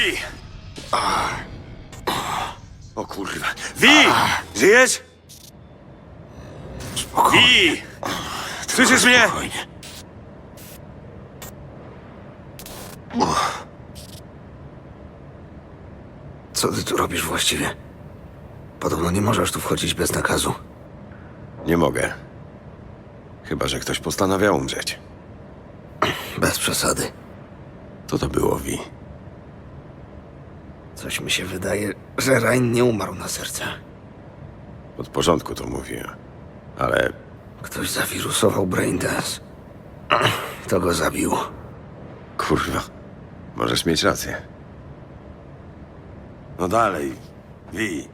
Wi! O kurwa. Wi! Żyjesz? Wi! Słyszysz mnie? Spokojnie. Co ty tu robisz właściwie? Podobno nie możesz tu wchodzić bez nakazu. Nie mogę. Chyba, że ktoś postanawia umrzeć. Bez przesady. Co to było, Wi? Coś mi się wydaje, że Rain nie umarł na serce. Od porządku to mówię. Ale Ktoś zawirusował Braindance. To go zabił. kurwa, możesz mieć rację. No dalej, Wi.